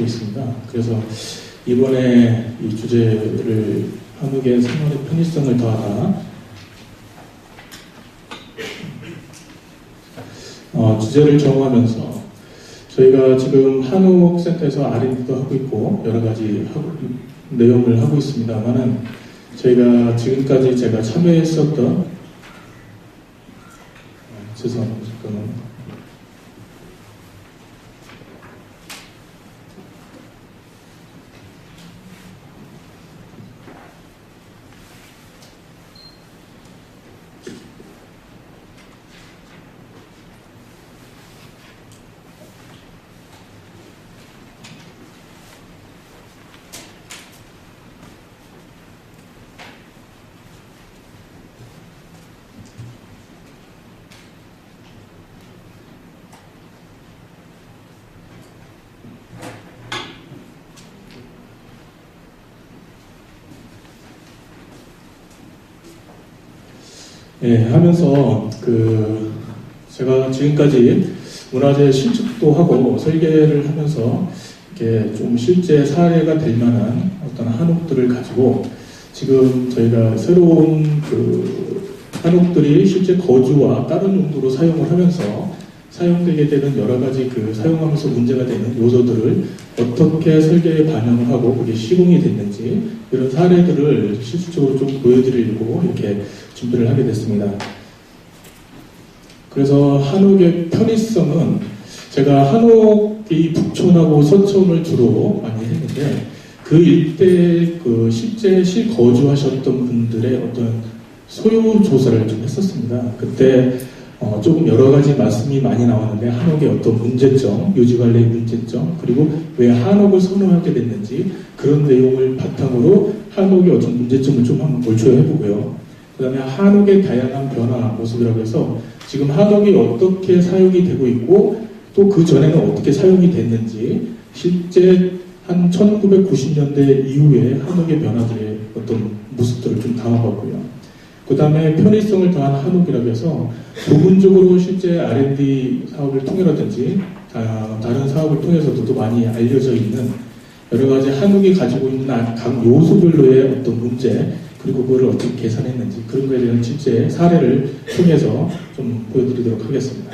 하고 있습니다. 그래서 이번에 이 주제를 한국의 생활의 편의성을 더하다 어, 주제를 정하면서 저희가 지금 한옥 센터에서 R&D도 하고 있고 여러 가지 하고, 내용을 하고 있습니다만은 저희가 지금까지 제가 참여했었던 어, 죄송합니다. 예, 하면서 그 제가 지금까지 문화재 실습도 하고 설계를 하면서 이렇게 좀 실제 사례가 될 만한 어떤 한옥들을 가지고 지금 저희가 새로운 그 한옥들이 실제 거주와 다른 용도로 사용을 하면서 사용되게 되는 여러 가지 그 사용하면서 문제가 되는 요소들을 어떻게 설계에 반영을 하고 그게 시공이 됐는지 이런 사례들을 실질적으로 좀 보여드리려고 이렇게 준비를 하게 됐습니다. 그래서 한옥의 편의성은 제가 한옥이 북촌하고 서촌을 주로 많이 했는데 그 일대 그 실제 실 거주하셨던 분들의 어떤 소요 조사를 좀 했었습니다. 그때 어, 조금 여러 가지 말씀이 많이 나왔는데 한옥의 어떤 문제점, 유지관리의 문제점, 그리고 왜 한옥을 선호하게 됐는지 그런 내용을 바탕으로 한옥의 어떤 문제점을 좀 한번 몰초해 보고요. 그 다음에 한옥의 다양한 변화 모습이라고 해서 지금 한옥이 어떻게 사용이 되고 있고 또 그 전에는 어떻게 사용이 됐는지 실제 한 1990년대 이후에 한옥의 변화들의 어떤 모습들을 좀 담아봤고요. 그 다음에 편의성을 더한 한옥이라고 해서 부분적으로 실제 R&D 사업을 통해라든지 아, 다른 사업을 통해서도 또 많이 알려져 있는 여러 가지 한국이 가지고 있는 각 요소별로의 어떤 문제 그리고 그거를 어떻게 계산했는지 그런 거에 대한 실제 사례를 통해서 좀 보여드리도록 하겠습니다.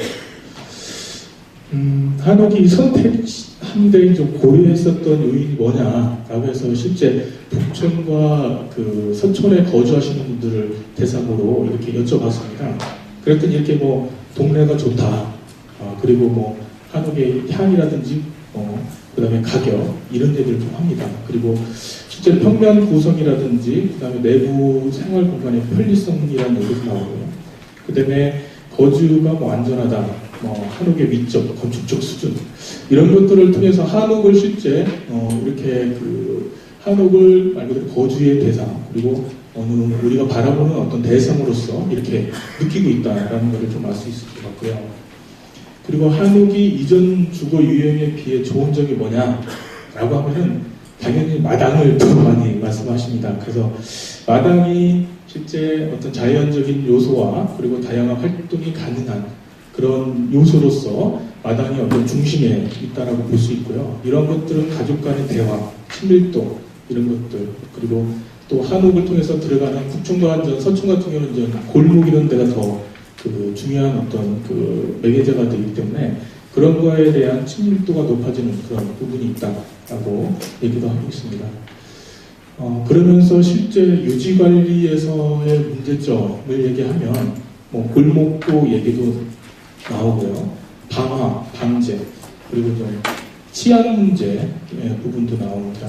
음, 한옥이 선택한데 좀 고려했었던 요인이 뭐냐라고 해서 실제 북촌과 그 서촌에 거주하시는 분들을 대상으로 이렇게 여쭤봤습니다. 그랬더니 이렇게 뭐 동네가 좋다. 어, 그리고 뭐 한옥의 향이라든지 어, 그다음에 가격 이런 얘기를 좀 합니다. 그리고 실제 평면 구성이라든지 그다음에 내부 생활 공간의 편리성이라는 얘기도 나오고요. 그다음에 거주가 뭐 안전하다. 뭐 한옥의 위적, 건축적 수준 이런 것들을 통해서 한옥을 실제 어, 이렇게 그 한옥을 말 그대로 거주의 대상 그리고 어느 우리가 바라보는 어떤 대상으로서 이렇게 느끼고 있다라는 것을 좀 알 수 있을 것 같고요. 그리고 한옥이 이전 주거 유형에 비해 좋은 점이 뭐냐라고 하면은 당연히 마당을 더 많이 말씀하십니다. 그래서 마당이 실제 어떤 자연적인 요소와 그리고 다양한 활동이 가능한 그런 요소로서 마당이 어떤 중심에 있다라고 볼 수 있고요. 이런 것들은 가족 간의 대화, 친밀도 이런 것들 그리고 또 한옥을 통해서 들어가는 북촌과 한전, 서촌 같은 경우는 이제 골목 이런 데가 더 그 중요한 어떤 그 매개자가 되기 때문에 그런 거에 대한 친밀도가 높아지는 그런 부분이 있다라고 얘기도 하고 있습니다. 어, 그러면서 실제 유지 관리에서의 문제점을 얘기하면 뭐 골목도 얘기도 나오고요. 방화, 방제, 그리고 좀 치안 문제 부분도 나옵니다.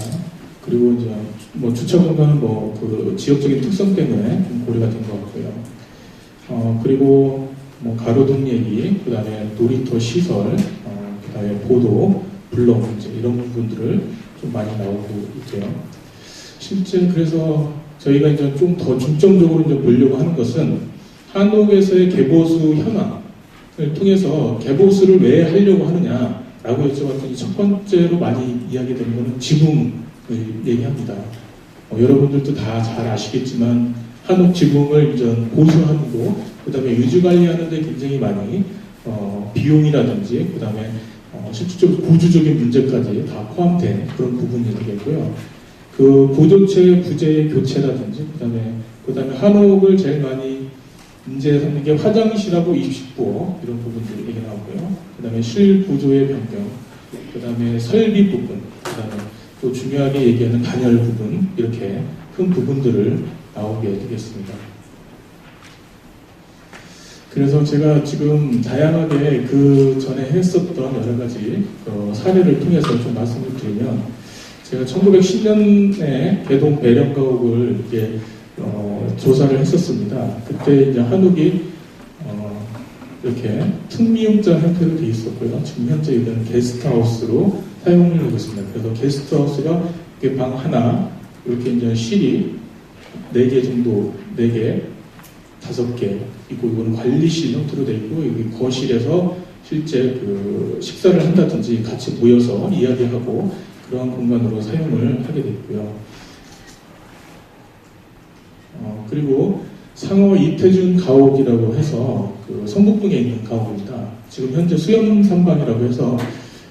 그리고 이제 뭐 주차 공간은 뭐 그 지역적인 특성 때문에 좀 고려가 된 것 같고요. 어, 그리고 뭐 가로등 얘기, 그 다음에 놀이터 시설, 어, 그 다음에 보도, 블러 문제 이런 부분들을 좀 많이 나오고 있고요. 실제 그래서 저희가 이제 좀 더 중점적으로 이제 보려고 하는 것은 한옥에서의 개보수 현황을 통해서 개보수를 왜 하려고 하느냐라고 여쭤봤더니 첫 번째로 많이 이야기되는 것은 지붕을 얘기합니다. 어, 여러분들도 다 잘 아시겠지만 한옥 지붕을 이제 보수하고 그다음에 유지 관리하는데 굉장히 많이 어, 비용이라든지 그다음에 어, 실질적으로 구조적인 문제까지 다 포함된 그런 부분이 되겠고요. 그 보조체 부재의 교체라든지 그다음에 그다음에 한옥을 제일 많이 문제하는 게 화장실하고 입식부어 이런 부분들이 얘기 나오고요. 그 다음에 실구조의 변경, 그 다음에 설비 부분, 그 다음에 또 중요하게 얘기하는 단열 부분 이렇게 큰 부분들을 나오게 되겠습니다. 그래서 제가 지금 다양하게 그 전에 했었던 여러 가지 어, 사례를 통해서 좀 말씀을 드리면 제가 1910년에 개동 배령가옥을 이제 어, 조사를 했었습니다. 그때 이제 한옥이 어, 이렇게 특미용자 형태로 되어 있었고요. 지금 현재 이거는 게스트하우스로 사용을 하고 있습니다. 그래서 게스트하우스가 방 하나 이렇게 이제 실이 4개 정도, 4개, 5개 있고 이거는 관리실 형태로 되어 있고 여기 거실에서 실제 그 식사를 한다든지 같이 모여서 이야기하고 그러한 공간으로 사용을 하게 됐고요. 어, 그리고 상어 이태준 가옥이라고 해서 그 성북동에 있는 가옥입니다. 지금 현재 수영삼방이라고 해서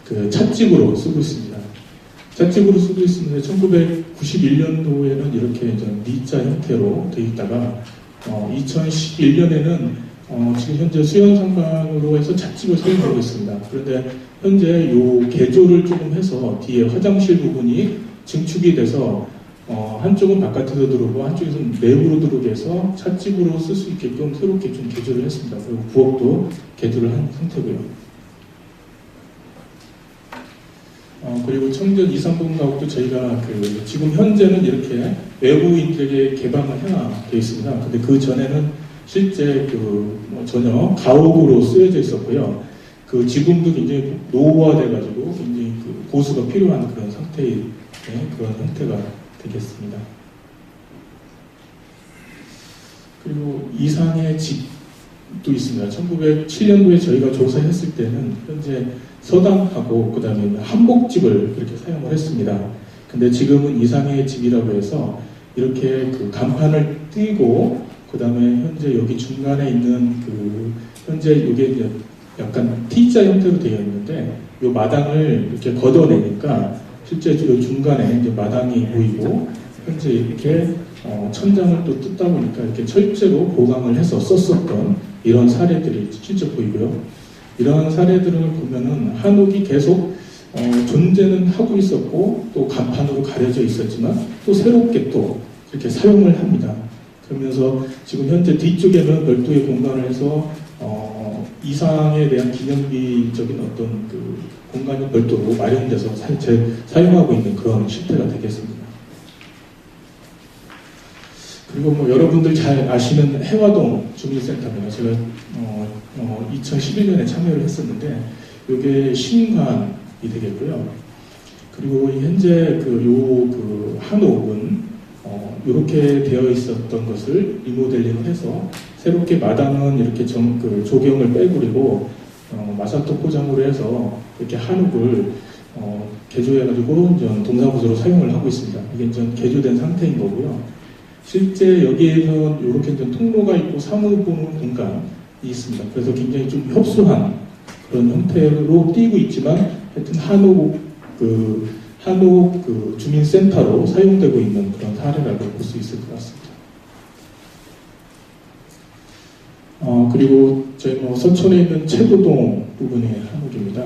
그 찻집으로 쓰고 있습니다. 찻집으로 쓰고 있는데 1991년도에는 이렇게 이제 D자 형태로 되어 있다가 어, 2011년에는 어, 지금 현재 수영상방으로 해서 찻집을 사용하고 있습니다. 그런데 현재 요 개조를 조금 해서 뒤에 화장실 부분이 증축이 돼서 어, 한쪽은 바깥에서 들어오고 한쪽에서는 내부로 들어오게 해서 찻집으로 쓸 수 있게끔 새롭게 좀 개조를 했습니다. 그리고 부엌도 개조를 한 상태고요. 어, 그리고 청전 이상동 가옥도 저희가 그 지금 현재는 이렇게 외부인들에게 개방을 해놔되어 있습니다. 근데 그 전에는 실제 그 뭐 전혀 가옥으로 쓰여져 있었고요. 그 지붕도 굉장히 노후화돼가지고 굉장히 그 보수가 필요한 그런 상태의 네, 그런 형태가 되겠습니다. 그리고 이상의 집도 있습니다. 1907년도에 저희가 조사했을 때는 현재 서당하고 그 다음에 한복집을 그렇게 사용을 했습니다. 근데 지금은 이상의 집이라고 해서 이렇게 그 간판을 띄고 그 다음에 현재 여기 중간에 있는 그 현재 이게 약간 T자 형태로 되어 있는데 이 마당을 이렇게 걷어내니까 실제 이 중간에 이제 마당이 보이고 현재 이렇게 어, 천장을 또 뜯다 보니까 이렇게 철제로 보강을 해서 썼었던 이런 사례들이 실제 보이고요. 이러한 사례들을 보면은 한옥이 계속 어, 존재는 하고 있었고 또 간판으로 가려져 있었지만 또 새롭게 또 이렇게 사용을 합니다. 그러면서 지금 현재 뒤쪽에는 별도의 공간을 해서 어, 이상에 대한 기념비적인 어떤 그 공간이 별도로 마련돼서 사, 사용하고 있는 그런 실태가 되겠습니다. 그리고 뭐 여러분들 잘 아시는 해화동 주민센터입니다. 제가 어, 어, 2011년에 참여를 했었는데 이게 신관이 되겠고요. 그리고 현재 그 요그 그 한옥은 어, 이렇게 되어 있었던 것을 리모델링을 해서 새롭게 마당은 이렇게 정, 그 조경을 빼고리고 어, 마사토 포장으로 해서 이렇게 한옥을 어, 개조해가지고 동사무소로 사용을 하고 있습니다. 이게 이제 개조된 상태인 거고요. 실제 여기에는 이렇게 좀 통로가 있고 사무 보는 공간이 있습니다. 그래서 굉장히 좀 협소한 그런 형태로 띄고 있지만 하여튼 한옥 그 한옥 그 주민센터로 사용되고 있는 그런 사례라고 볼 수 있을 것 같습니다. 어, 그리고 저희 뭐 서촌에 있는 최고동 부분의 한옥입니다.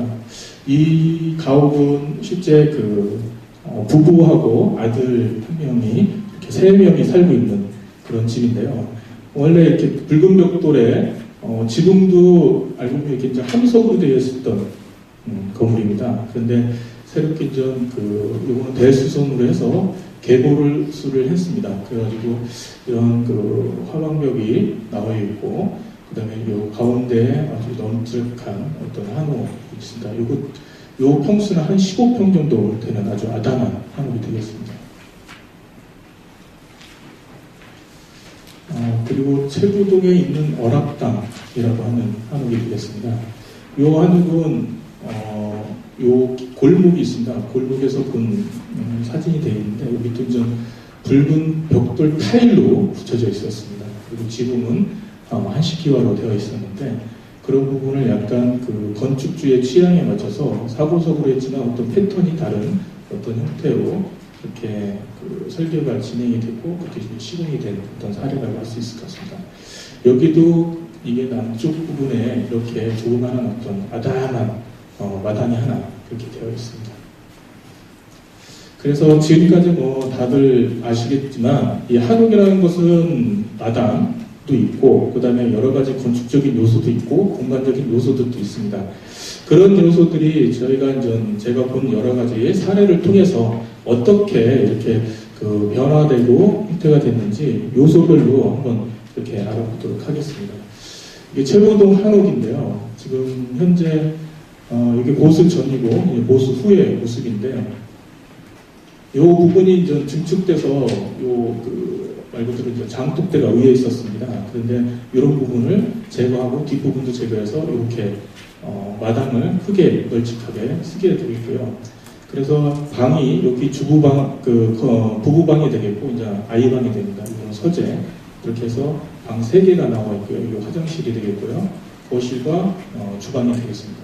이 가옥은 실제 그 어, 부부하고 아들 한 명이 세 명이 살고 있는 그런 집인데요. 원래 이렇게 붉은 벽돌에 어, 지붕도 알고 보면 이렇게 함석으로 되어 있었던 음, 건물입니다. 그런데 새롭게 좀그 요거는 대수선으로 해서 개보를 수를 했습니다. 그래가지고 이런 그 화방벽이 나와 있고 그다음에 요 가운데 아주 넘직한 어떤 한옥이 있습니다. 요거 요 평수는 한 15평 정도 되는 아주 아담한 한옥이 되겠습니다. 어, 그리고 최부동에 있는 어락당이라고 하는 한옥이 되겠습니다. 이 한옥은 어, 요 골목이 있습니다. 골목에서 본 음, 사진이 되어 있는데 여기 좀 붉은 벽돌 타일로 붙여져 있었습니다. 그리고 지붕은 어, 한식기와로 되어 있었는데 그런 부분을 약간 그 건축주의 취향에 맞춰서 사고석으로 했지만 어떤 패턴이 다른 어떤 형태로 이렇게 그 설계가 진행이 됐고 그렇게 시공이 된 어떤 사례라고 할 수 있을 것 같습니다. 여기도 이게 남쪽 부분에 이렇게 조그마한 어떤 아담한 어, 마당이 하나 이렇게 되어 있습니다. 그래서 지금까지 뭐 다들 아시겠지만 이 한옥이라는 것은 마당도 있고 그 다음에 여러 가지 건축적인 요소도 있고 공간적인 요소들도 있습니다. 그런 요소들이 저희가 이제 제가 본 여러 가지 사례를 통해서 어떻게 이렇게 그 변화되고 형태가 됐는지 요소별로 한번 이렇게 알아보도록 하겠습니다. 이게 최고동 한옥인데요. 지금 현재 어, 이게 보수 전이고 이제 보수 후의 모습인데 이 부분이 이제 증축돼서 요그 말 그대로 이제 장독대가 위에 있었습니다. 그런데 이런 부분을 제거하고 뒷부분도 제거해서 이렇게 어, 마당을 크게 널찍하게 쓰게 되겠고요. 그래서 방이 여기 주부방 그 어, 부부방이 되겠고 이제 아이방이 됩니다. 이거는 서재 이렇게 해서 방 세 개가 나와 있고요. 이 화장실이 되겠고요. 거실과 어, 주방이 되겠습니다.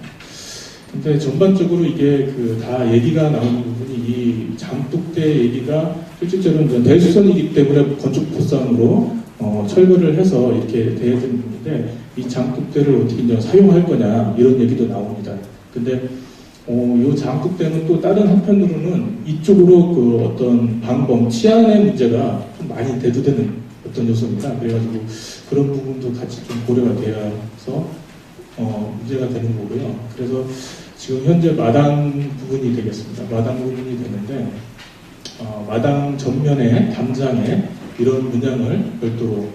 근데 전반적으로 이게 그 다 얘기가 나오는 부분이 이 장독대 얘기가 실질적으로 이제 대수선이기 때문에 건축 포상으로 어, 철거를 해서 이렇게 돼야 부분인데 이 장독대를 어떻게 이제 사용할 거냐 이런 얘기도 나옵니다. 근데 어, 이 장독대는 또 다른 한편으로는 이쪽으로 그 어떤 방범 치안의 문제가 좀 많이 대두되는 어떤 요소입니다. 그래가지고 그런 부분도 같이 좀 고려가 되어서 어, 문제가 되는 거고요. 그래서 지금 현재 마당 부분이 되겠습니다. 마당 부분이 되는데 어, 마당 전면에 담장에 이런 문양을 별도로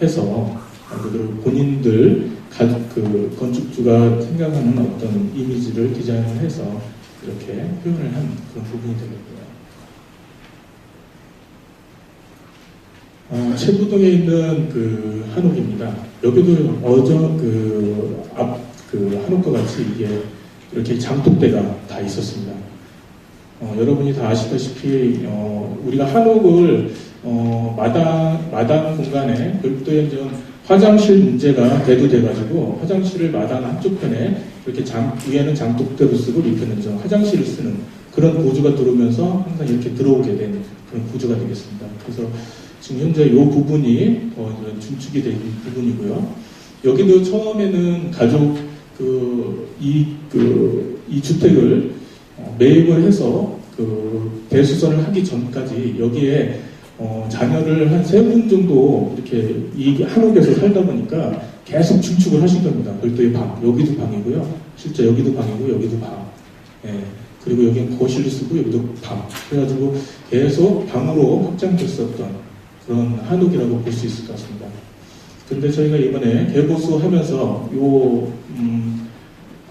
해서 말 그대로 본인들 가, 그 건축주가 생각하는 어떤 이미지를 디자인을 해서 이렇게 표현을 한 그런 부분이 되겠고요. 어, 최부동에 있는 그 한옥입니다. 여기도 어저 그앞그 한옥과 같이 이게 이렇게 장독대가 다 있었습니다. 어, 여러분이 다 아시다시피 어, 우리가 한옥을 어, 마당 마당 공간에 별도의 좀 화장실 문제가 대두돼가지고 화장실을 마당 한쪽 편에 이렇게 장, 위에는 장독대로 쓰고 밑에는 좀 화장실을 쓰는 그런 구조가 들어오면서 항상 이렇게 들어오게 된 그런 구조가 되겠습니다. 그래서 지금 현재 이 부분이 어, 이런 중축이 된 부분이고요. 여기도 처음에는 가족 그 이 그, 이 주택을 어, 매입을 해서 그 대수선을 하기 전까지 여기에 어, 자녀를 한 세 분 정도 이렇게 이 한옥에서 살다 보니까 계속 중축을 하신 겁니다. 별도의 방, 여기도 방이고요. 실제 여기도 방이고 여기도 방. 예, 그리고 여기는 거실을 쓰고 여기도 방. 그래가지고 계속 방으로 확장됐었던 그런 한옥이라고 볼 수 있을 것 같습니다. 근데 저희가 이번에 개보수 하면서 요 음,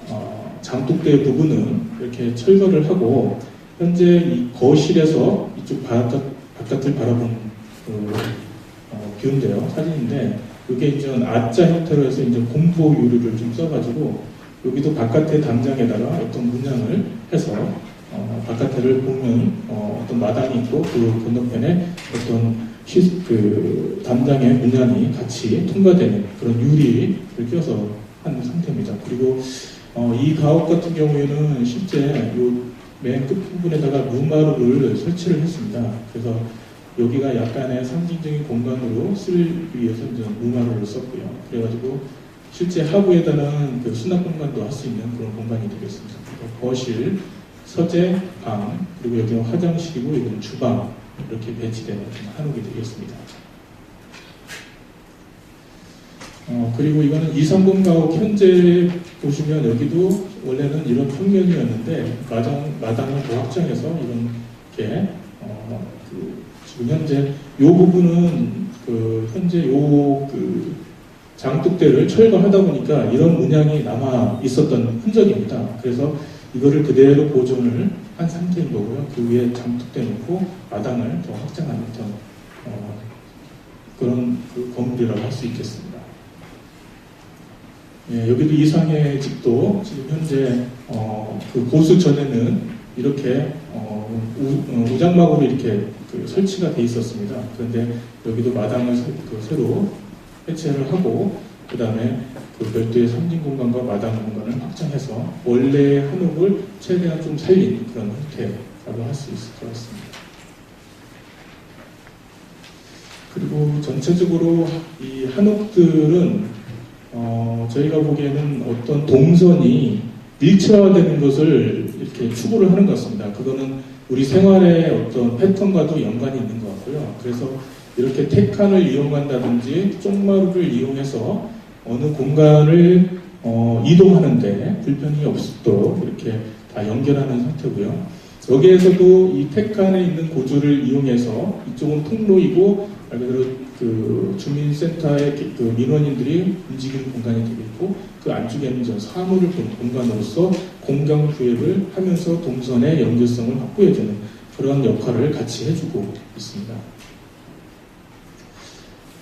어, 장독대 부분은 이렇게 철거를 하고 현재 이 거실에서 이쪽 바깥, 바깥을 바라본 그, 어, 뷰인데요 사진인데 이게 이제 아자 형태로 해서 이제 공포 유리를 좀 써가지고 여기도 바깥에 담장에다가 어떤 문양을 해서 어, 바깥을 보면 어, 떤 마당이 있고 그 건너편에 어떤 시, 그 담당의 문양이 같이 통과되는 그런 유리를 껴서 한 상태입니다. 그리고 어, 이 가옥 같은 경우에는 실제 맨 끝부분에다가 무마루를 설치를 했습니다. 그래서 여기가 약간의 상징적인 공간으로 쓸 위해서 이제 무마루를 썼고요. 그래가지고 실제 하부에다는 그 수납 공간도 할 수 있는 그런 공간이 되겠습니다. 거실, 서재, 방, 그리고 여기는 화장실이고 여기는 주방, 이렇게 배치되는 한옥이 되겠습니다. 어, 그리고 이거는 2, 3번 가옥 현재 보시면 여기도 원래는 이런 평면이었는데 마당, 마당을 더 확장해서 이렇게 어, 그 지금 현재 이 부분은 그 현재 요그 장독대를 철거하다 보니까 이런 문양이 남아 있었던 흔적입니다. 그래서 이거를 그대로 보존을 한 상태인 거고요. 그 위에 장독대 놓고 마당을 더 확장하는 어떤 어, 그런 그 건물이라고 할 수 있겠습니다. 예, 여기도 이상의 집도 지금 현재 어, 그 고수 전에는 이렇게 어, 우, 어, 장막으로 이렇게 그 설치가 돼 있었습니다. 그런데 여기도 마당을 새, 그 새로 해체를 하고 그 다음에 그 별도의 삼진 공간과 마당 공간을 확장해서 원래 한옥을 최대한 좀 살린 그런 형태라고 할 수 있을 것 같습니다. 그리고 전체적으로 이 한옥들은 어, 저희가 보기에는 어떤 동선이 일체화되는 것을 이렇게 추구를 하는 것 같습니다. 그거는 우리 생활의 어떤 패턴과도 연관이 있는 것 같고요. 그래서 이렇게 택칸을 이용한다든지 쪽마루를 이용해서 어느 공간을 어, 이동하는데 불편이 없도록 이렇게 다 연결하는 상태고요. 여기에서도 이 택칸에 있는 고주를 이용해서 이쪽은 통로이고 말 그대로 그 주민센터의 그 민원인들이 움직이는 공간이 되겠고 그 안쪽에는 저 사물을 보는 공간으로서 공간 구획을 하면서 동선의 연결성을 확보해주는 그런 역할을 같이 해주고 있습니다.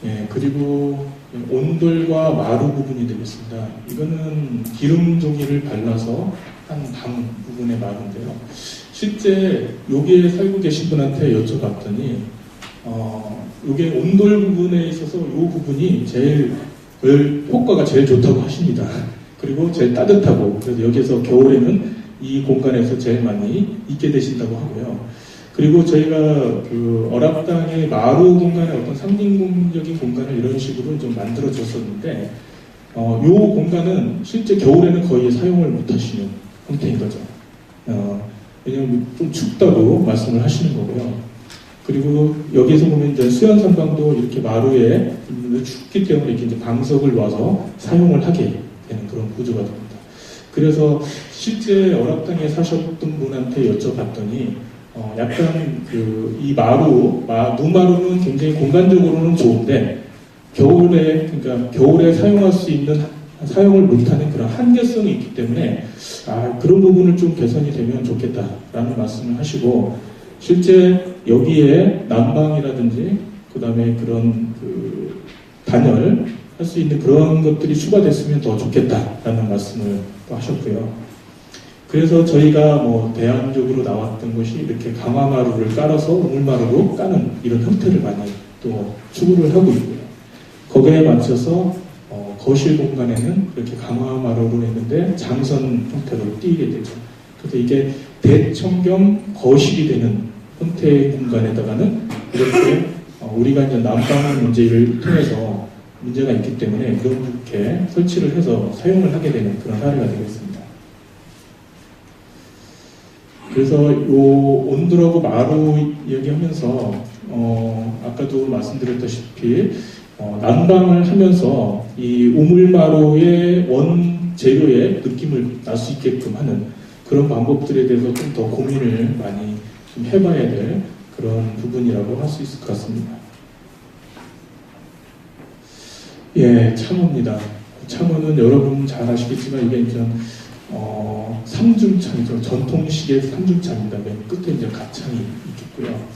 예, 그리고 온돌과 마루 부분이 되겠습니다. 이거는 기름 종이를 발라서 한 방 부분의 마루인데요. 실제 여기에 살고 계신 분한테 여쭤봤더니 어, 이게 온돌 부분에 있어서 이 부분이 제일 효과가 제일 좋다고 하십니다. 그리고 제일 따뜻하고 그래서 여기서 겨울에는 이 공간에서 제일 많이 있게 되신다고 하고요. 그리고 저희가 그 어랍당의 마루 공간의 어떤 상징적인 공간을 이런 식으로 좀 만들어 줬었는데 어, 요 공간은 실제 겨울에는 거의 사용을 못 하시는 형태인 거죠. 어, 왜냐하면 좀 춥다고 말씀을 하시는 거고요. 그리고 여기에서 보면 이제 수연 선방도 이렇게 마루에 춥기 때문에 이렇게 이제 방석을 놔서 사용을 하게 되는 그런 구조가 됩니다. 그래서 실제 어랍당에 사셨던 분한테 여쭤봤더니 어, 약간 그 이 마루, 마, 무마루는 굉장히 공간적으로는 좋은데 겨울에 그러니까 겨울에 사용할 수 있는 사용을 못하는 그런 한계성이 있기 때문에 아, 그런 부분을 좀 개선이 되면 좋겠다라는 말씀을 하시고 실제 여기에 난방이라든지 그 다음에 그런 그 단열 할 수 있는 그런 것들이 추가됐으면 더 좋겠다라는 말씀을 또 하셨고요. 그래서 저희가 뭐 대안적으로 나왔던 것이 이렇게 강화마루를 깔아서 우물마루로 까는 이런 형태를 많이 또 추구를 하고 있고요. 거기에 맞춰서 어, 거실 공간에는 이렇게 강화마루로 했는데 장선 형태로 띄게 되죠. 그래서 이게 대청경 거실이 되는 형태의 공간에다가는 이렇게 어, 우리가 이제 난방 문제를 통해서 문제가 있기 때문에 이렇게 설치를 해서 사용을 하게 되는 그런 사례가 되겠습니다. 그래서 이 온도라고 마루 얘기하면서 어, 아까도 말씀드렸다시피 어, 난방을 하면서 이 우물마루의 원 재료의 느낌을 날 수 있게끔 하는 그런 방법들에 대해서 좀 더 고민을 많이 좀 해봐야 될 그런 부분이라고 할 수 있을 것 같습니다. 예, 참호입니다. 참호는 여러분 잘 아시겠지만 이게 이제 어, 삼중창이죠. 전통식의 삼중창입니다. 맨 끝에 이제 가창이 있겠고요.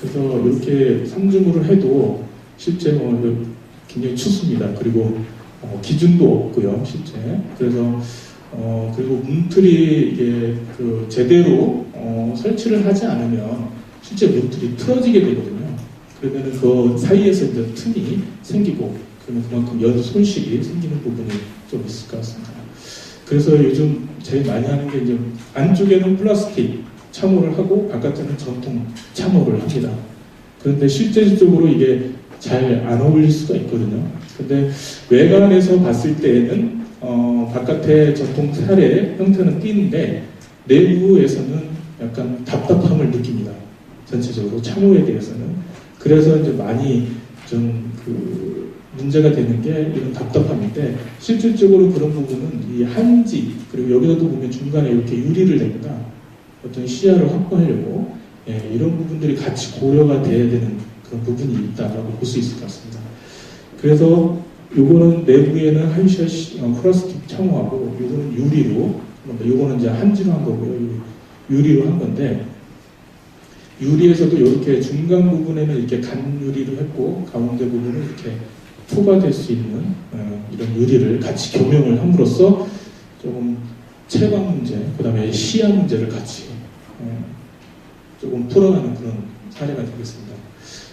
그래서 이렇게 삼중으로 해도 실제 뭐 굉장히 춥습니다. 그리고 어, 기준도 없고요, 실제. 그래서 어, 그리고 문틀이 이게 그 제대로 어, 설치를 하지 않으면 실제 문틀이 틀어지게 되거든요. 그러면 그 사이에서 이제 틈이 생기고 그러면 그만큼 연 손실이 생기는 부분이 좀 있을 것 같습니다. 그래서 요즘 제일 많이 하는 게 이제 안쪽에는 플라스틱 참호를 하고 바깥에는 전통 참호를 합니다. 그런데 실제적으로 이게 잘 안 어울릴 수가 있거든요. 근데 외관에서 봤을 때에는 어, 바깥의 전통 사례 형태는 띄는데 내부에서는 약간 답답함을 느낍니다. 전체적으로 참호에 대해서는. 그래서 이제 많이 좀그 문제가 되는 게 이런 답답함인데 실질적으로 그런 부분은 이 한지 그리고 여기서도 보면 중간에 이렇게 유리를 냅니다. 어떤 시야를 확보하려고 예, 이런 부분들이 같이 고려가 돼야 되는 그런 부분이 있다라고 볼 수 있을 것 같습니다. 그래서 요거는 내부에는 한시아 어, 플라스틱 창호하고 요거는 유리로 그러니까 요거는 이제 한지로 한 거고요. 유리로 한 건데 유리에서도 이렇게 중간 부분에는 이렇게 간 유리로 했고 가운데 부분은 이렇게 투과될 수 있는 어, 이런 유리를 같이 교명을 함으로써 조금 체감 문제, 그 다음에 시야 문제를 같이 어, 조금 풀어가는 그런 사례가 되겠습니다.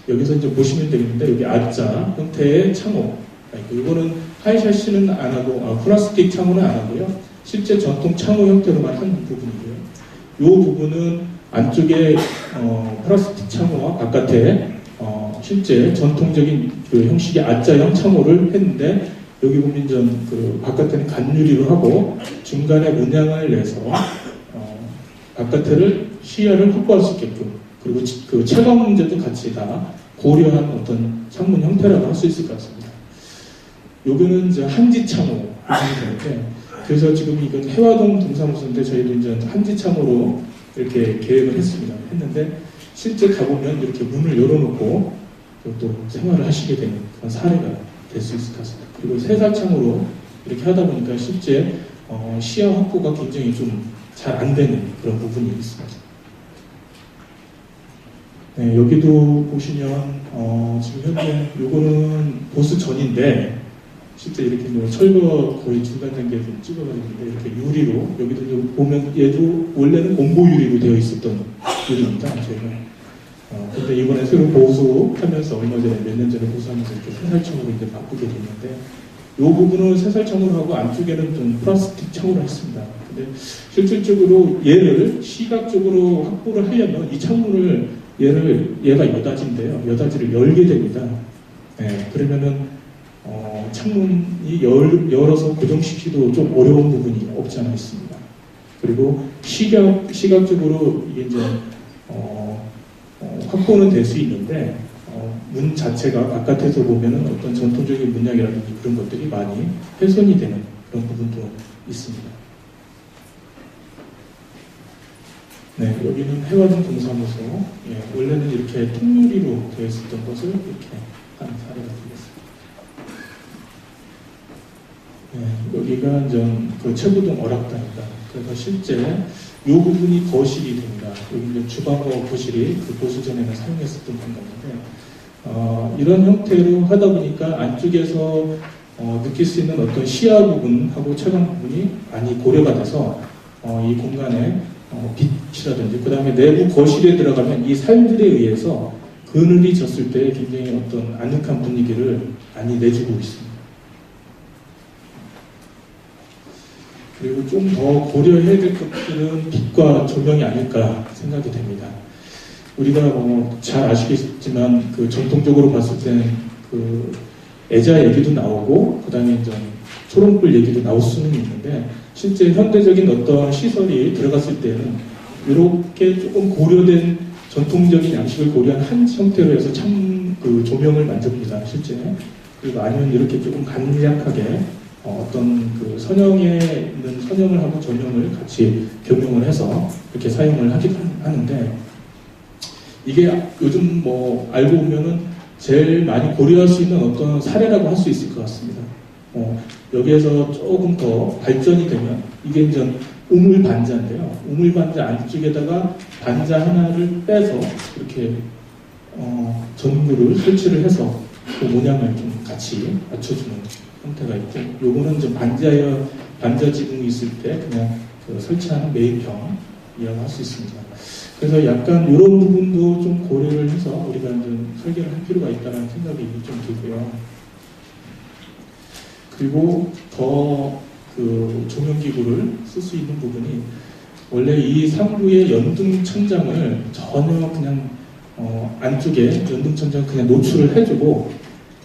여기서 이제 보시면 되겠는데 여기 아자 형태의 창호 있고 이거는 하이샤시는 안 하고 아, 플라스틱 창호는 안 하고요. 실제 전통 창호 형태로만 한 부분이고요. 이 부분은 안쪽에 어, 플라스틱 창호와 바깥에 어, 실제 전통적인 그 형식의 아자형 창호를 했는데 여기 보면 좀그 바깥에는 간유리로 하고 중간에 문양을 내서 어, 바깥을 시야를 확보할 수 있게끔 그리고 치- 그 채광 문제도 같이 다 고려한 어떤 창문 형태라고 할 수 있을 것 같습니다. 여기는 이제 한지 창호 그래서 지금 이건 해화동 동사무소인데 저희도 이제 한지 창호로 이렇게 계획을 했습니다. 했는데 실제 가보면 이렇게 문을 열어놓고 또 생활을 하시게 되는 그런 사례가 될 수 있을 것 같습니다. 그리고 세살창으로 이렇게 하다 보니까 실제 어, 시야 확보가 굉장히 좀 잘 안 되는 그런 부분이 있습니다. 네, 여기도 보시면 어, 지금 현재 요거는 보수 전인데 실제 이렇게 뭐 철거 거의 중간 단계에 좀 찍어가지고 이렇게 유리로 여기도 좀 보면 얘도 원래는 온보 유리로 되어 있었던 유리입니다. 저희가 어, 근데 이번에 새로 보수하면서 얼마 전에 몇 년 전에 보수하면서 이렇게 세살창으로 이제 바꾸게 됐는데 이 부분은 세살창으로 하고 안쪽에는 좀 플라스틱 창으로 했습니다. 근데 실질적으로 얘를 시각적으로 확보를 하려면 이 창문을 얘를 얘가 여닫인데요. 여닫이를 열게 됩니다. 네, 그러면은 어, 창문이 열, 열어서 고정시키기도 좀 어려운 부분이 없지 않아 있습니다. 그리고 시각 시각적으로 이게 이제 확보는 될 수 있는데 어, 문 자체가 바깥에서 보면은 어떤 전통적인 문양이라든지 그런 것들이 많이 훼손이 되는 그런 부분도 있습니다. 네, 여기는 해화동 동사무소. 예, 원래는 이렇게 통유리로 되어 있었던 것을 이렇게 한 사례가 되겠습니다. 네, 여기가 이제 그 최부동 어락당입니다. 그래서 실제 이 부분이 거실이 됩니다. 여기 이제 주방과 거실이 그 보수 전에는 사용했었던 공간인데 어, 이런 형태로 하다 보니까 안쪽에서 어, 느낄 수 있는 어떤 시야 부분하고 채광 부분이 많이 고려가 돼서 어, 이 공간에 어, 빛이라든지 그 다음에 내부 거실에 들어가면 이 살들에 의해서 그늘이 졌을 때 굉장히 어떤 아늑한 분위기를 많이 내주고 있습니다. 그리고 좀 더 고려해야 될 것들은 빛과 조명이 아닐까 생각이 됩니다. 우리가 뭐 잘 아시겠지만 그 전통적으로 봤을 때는 그 애자 얘기도 나오고 그다음에 이제 초롱불 얘기도 나올 수는 있는데 실제 현대적인 어떤 시설이 들어갔을 때는 이렇게 조금 고려된 전통적인 양식을 고려한 한 형태로 해서 참 그 조명을 만듭니다 실제 그리고 아니면 이렇게 조금 간략하게 어, 어떤 그 선형에 있는 선형을 하고 조명을 같이 겸용을 해서 이렇게 사용을 하긴 하는데 이게 요즘 뭐 알고 보면은 제일 많이 고려할 수 있는 어떤 사례라고 할 수 있을 것 같습니다. 어, 여기에서 조금 더 발전이 되면 이게 이제 우물 반자인데요. 우물 반자 안쪽에다가 반자 하나를 빼서 이렇게 어, 전구를 설치를 해서 그 모양을 좀 같이 맞춰주는 형태가 있고, 요거는 좀 반자여 반자 지붕이 있을 때 그냥 그 설치하는 매입형이라고 할 수 있습니다. 그래서 약간 이런 부분도 좀 고려를 해서 우리가 좀 설계를 할 필요가 있다는 생각이 좀 들고요. 그리고 더 그 조명기구를 쓸 수 있는 부분이 원래 이 상부의 연등 천장을 전혀 그냥 어, 안쪽에 연등 천장 그냥 노출을 해주고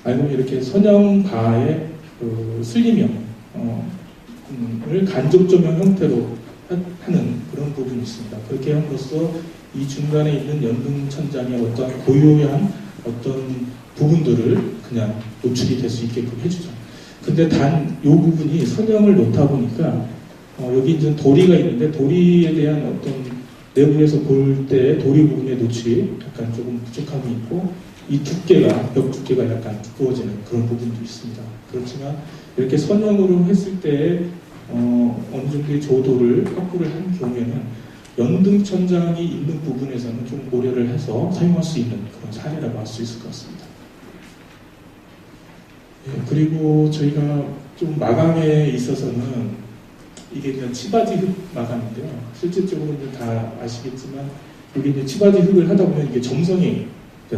보면 이렇게 선형바의 그 슬림형을 어, 음, 간접 조명 형태로 하- 하는 그런 부분이 있습니다. 그렇게 함으로써 이 중간에 있는 연등 천장의 어떤 고요한 어떤 부분들을 그냥 노출이 될 수 있게끔 해주죠. 근데 단 이 부분이 선형을 놓다 보니까 어, 여기 이제 도리가 있는데 도리에 대한 어떤 내부에서 볼 때 도리 부분의 노출이 약간 조금 부족함이 있고 이 두께가 벽 두께가 약간 두꺼워지는 그런 부분도 있습니다. 그렇지만 이렇게 선형으로 했을 때 어, 어느 정도의 조도를 확보를 한 경우에는 연등 천장이 있는 부분에서는 좀 고려를 해서 사용할 수 있는 그런 사례라고 할 수 있을 것 같습니다. 예, 그리고 저희가 좀 마감에 있어서는 이게 그냥 치바지 흙 마감인데요. 실질적으로 이제 다 아시겠지만 여기 이제 치바지 흙을 하다 보면 이게 점성이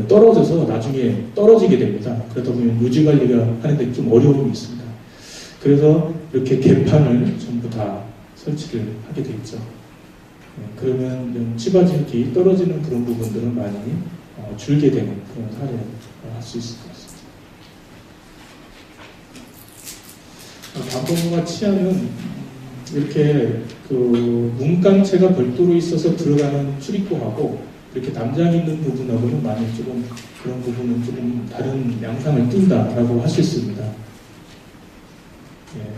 떨어져서 나중에 떨어지게 됩니다. 그러다 보면 유지 관리가 하는데 좀 어려움이 있습니다. 그래서 이렇게 개판을 전부 다 설치를 하게 돼 있죠. 네, 그러면 좀 치바지기 떨어지는 그런 부분들은 많이 어, 줄게 되는 그런 사례를 할 수 있을 것 같습니다. 방법과 치아는 음, 이렇게 그 문강체가 별도로 있어서 들어가는 출입구하고 이렇게 담장 있는 부분하고는 많이 조금 그런 부분은 조금 다른 양상을 띈다라고 할 수 있습니다. 예,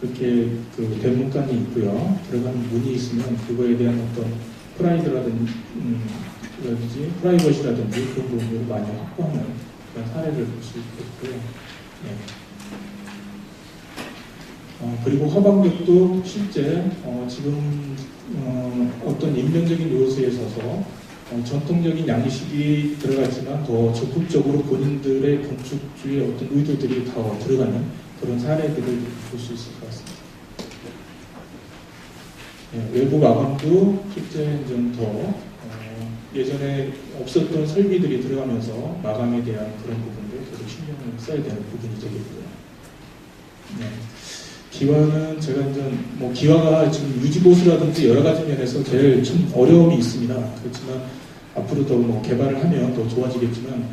그렇게 그 대문간이 있고요. 들어가는 문이 있으면 그거에 대한 어떤 프라이드라든지 음, 라든지 프라이버시라든지 그런 부분을 많이 확보하는 그런 사례를 볼 수 있겠고요. 예. 어, 그리고 화방벽도 실제 어, 지금 어, 떤 인면적인 요소에 있어서 어, 전통적인 양식이 들어갔지만 더 적극적으로 본인들의 건축주의 어떤 의도들이 더 들어가는 그런 사례들을 볼 수 있을 것 같습니다. 예, 외부 마감도 실제 좀더 어, 예전에 없었던 설비들이 들어가면서 마감에 대한 그런 부분들 계속 신경을 써야 되는 부분이 되겠고요. 네. 기와는 제가 이제 뭐 기와가 지금 유지보수라든지 여러 가지 면에서 제일 좀 어려움이 있습니다. 그렇지만 앞으로 더 뭐 개발을 하면 더 좋아지겠지만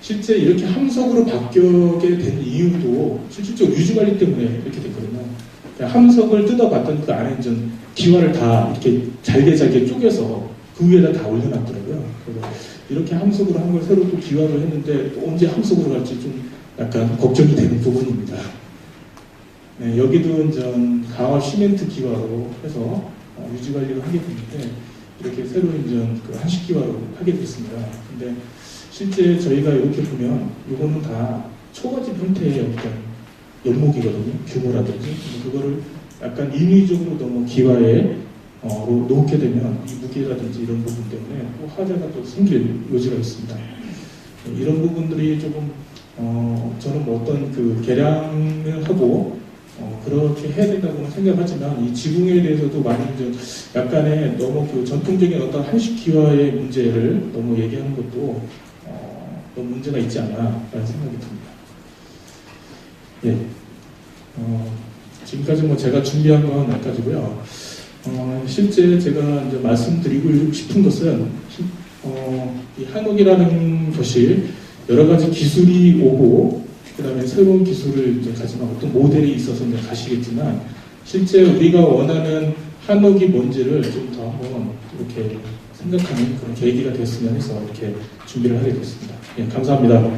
실제 이렇게 함석으로 바뀌게 된 이유도 실질적으로 유지 관리 때문에 이렇게 됐거든요. 그냥 함석을 뜯어봤더니 그 안에 이제 기와를 다 이렇게 잘게 잘게 쪼개서 그 위에다 다 올려놨더라고요. 그래서 이렇게 함석으로 한 걸 새로 또 기와를 했는데 또 언제 함석으로 갈지 좀 약간 걱정이 되는 부분입니다. 네, 여기도 이제 강화 시멘트 기와로 해서 어, 유지 관리를 하게 됐는데 이렇게 새로 이제 그 한식 기와로 하게 됐습니다. 근데 실제 저희가 이렇게 보면 이거는 다 초가집 형태의 어떤 연목이거든요. 규모라든지 그거를 약간 인위적으로 너무 기와에 어, 놓게 되면 이 무게라든지 이런 부분 때문에 또 화재가 또 생길 여지가 있습니다. 네, 이런 부분들이 조금 어, 저는 뭐 어떤 그 개량을 하고 어, 그렇게 해야 된다고는 생각하지만 이 지붕에 대해서도 많이 이제 약간의 너무 그 전통적인 어떤 한식 기와의 문제를 너무 얘기하는 것도 어, 너무 문제가 있지 않나라는 생각이 듭니다. 예. 어, 지금까지 뭐 제가 준비한 건 여기까지고요. 어, 실제 제가 이제 말씀드리고 싶은 것은 어, 이 한옥이라는 것이 여러 가지 기술이 오고 그 다음에 새로운 기술을 이제 가지만 어떤 모델이 있어서 이제 가시겠지만 실제 우리가 원하는 한옥이 뭔지를 좀 더 한번 이렇게 생각하는 그런 계기가 됐으면 해서 이렇게 준비를 하게 됐습니다. 예, 감사합니다.